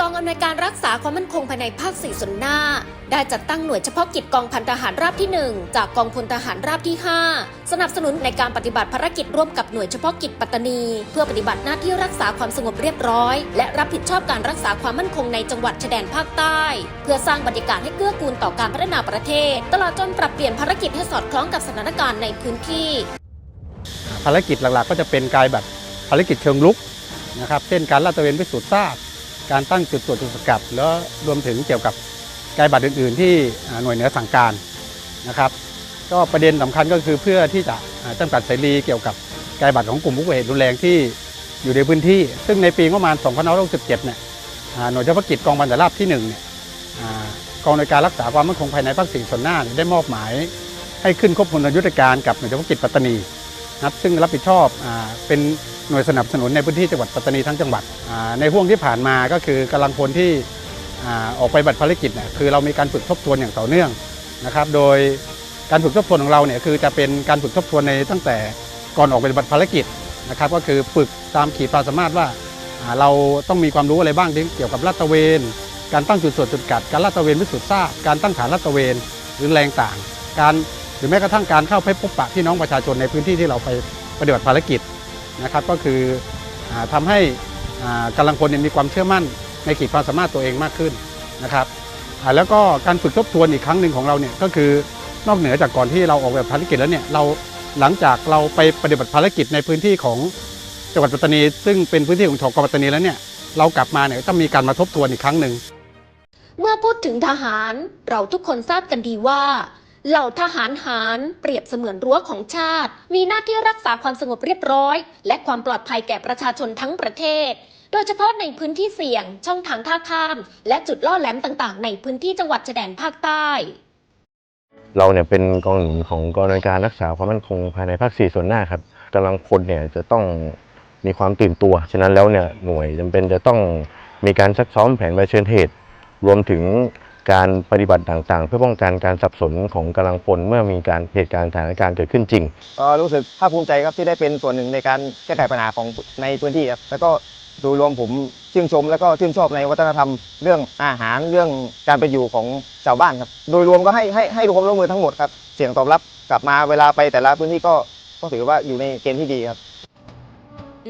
กองอำนวยการรักษาความมั่นคงภายในภาคสี่ส่วนหน้า ได้จัดตั้งหน่วยเฉพาะกิจกองพันทหารราบที่ 1 จากกองพลทหารราบที่ 5 สนับสนุนในการปฏิบัติภารกิจร่วมกับหน่วยเฉพาะกิจปัตตานี เพื่อปฏิบัติหน้าที่รักษาความสงบเรียบร้อย และรับผิดชอบการรักษาความมั่นคงในจังหวัดชายแดนภาคใต้ เพื่อสร้างบรรยากาศให้เกื้อกูลต่อการพัฒนาประเทศ ตลอดจนปรับเปลี่ยนภารกิจให้สอดคล้องกับสถานการณ์ในพื้นที่ ภารกิจหลักๆ ก็จะเป็นการแบบภารกิจเชิงลุกนะครับเช่นการลาดตระเวนพิสูจน์ทราบ การตั้งจุดตรวจจุดสกัดแล้วรวมถึงเกี่ยวกับการบัตรอื่น ๆ ที่หน่วยเหนือสั่งการนะครับ ก็ประเด็นสำคัญก็คือเพื่อที่จะอ่าจำกัดเสรีเกี่ยวกับการบัตรของกลุ่มผู้ก่อเหตุรุนแรงที่อยู่ในพื้นที่ ซึ่งในปีประมาณ 2567 เนี่ยอ่าหน่วยเฉพาะกิจกองบัญชาราบที่1เนี่ยอกองในวยการรักษาความมั่นคงภายในภาคสี่ส่วนหน้าได้มอบหมาย ให้ขึ้นควบคุมยุทธการกับหน่วยเฉพาะกิจปัตตานี นะครับซึ่งรับผิดชอบอเป็นหน่วยสนับสนุนในพื้นที่จังหวัดปัตตานีทั้งจังหวัด ในห่วงที่ผ่านมาก็คือกำลังพลที่อออกไปบัตรภารกิจเนี่ยคือเรามีการฝึกทบทวนอย่างต่อเนื่องนะครับโดยการฝึกทบทวนของเราเนี่ยคือจะเป็นการฝึกทบทวนในตั้งแต่ก่อนออกไปบัตรภารกิจนะครับก็คือฝึกตามขีดความสามารถว่าเราต้องมีความรู้อะไรบ้างที่เกี่ยวกับลาดตระเวน การตั้งจุดตรวจจุดกัด การลาดตระเวนพิสูจน์ทราบการตั้งฐานลาดตระเวนหรือแรงต่าง การ หรือแม้กระทั่งการเข้าไปพบปะพี่น้องประชาชนในพื้นที่ที่เราไปปฏิบัติภารกิจนะครับ ก็คืออาทำให้อ่ากำลังพลเนี่ยมีความเชื่อมั่นในขีดความสามารถตัวเองมากขึ้นนะครับแล้วก็การฝึกทบทวนอีกครั้งหนึ่งของเราเนี่ยก็คือนอกเหนือจากก่อนที่เราออกแบบภารกิจแล้วเนี่ยเราหลังจากเราไปปฏิบัติภารกิจในพื้นที่ของจังหวัดปัตตานี ซึ่งเป็นพื้นที่ของชกปัตตานีแล้วเนี่ยเรากลับมาเนี่ยต้องมีการมาทบทวนอีกครั้งหนึ่งเมื่อพูดถึงทหารเราทุกคนทราบกันดีว่า เหล่าทหารหารเปรียบเสมือนรั้วของชาติ มีหน้าที่รักษาความสงบเรียบร้อย และความปลอดภัยแก่ประชาชนทั้งประเทศ โดยเฉพาะในพื้นที่เสี่ยง ช่องทางท่าข้าม และจุดล่อแหลมต่างๆ ในพื้นที่จังหวัดชายแดนภาคใต้ เราเนี่ยเป็นกองหนุนของกองในการรักษาความมั่นคงภายในภาคสี่ส่วนหน้าครับกำลังพลเนี่ยจะต้องมีความตื่นตัว ฉะนั้นแล้วเนี่ยหน่วยจำเป็นจะต้องมีการซักซ้อมแผนเผชิญเหตุ รวมถึง การปฏิบัติต่างๆ เพื่อป้องกันการสับสนของกำลังพลเมื่อมีการเหตุการณ์สถานการณ์เกิดขึ้นจริงก็รู้สึกภาคภูมิใจครับที่ได้เป็นส่วนหนึ่งในการแก้ไขปัญหาของในพื้นที่ครับแล้วก็โดยรวมผมชื่นชม แล้วก็ชื่นชอบในวัฒนธรรมเรื่องอาหารเรื่องการเป็นอยู่ของชาวบ้านครับ โดยรวมก็ให้ให้ให้ความร่วมมือทั้งหมดครับเสียงตอบรับกลับมาเวลาไปแต่ละพื้นที่ก็ก็ถือว่าอยู่ในเกณฑ์ที่ดีครับ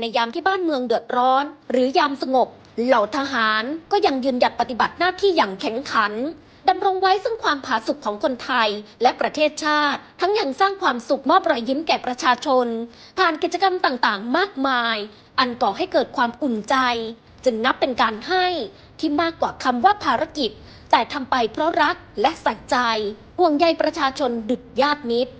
ในยามที่บ้านเมืองเดือดร้อน หรือยามสงบ เหล่าทหารก็ยังยืนหยัดปฏิบัติหน้าที่อย่างแข็งขันดำรงไว้ซึ่งความผาสุกของคนไทยและประเทศชาติ ทั้งยังสร้างความสุขมอบรอยยิ้มแก่ประชาชน ผ่านกิจกรรมต่างๆ มากมาย อันก่อให้เกิดความอุ่นใจ จึงนับเป็นการให้ที่มากกว่าคำว่าภารกิจ แต่ทำไปเพราะรักและใส่ใจห่วงใยประชาชนดุจญาติมิตร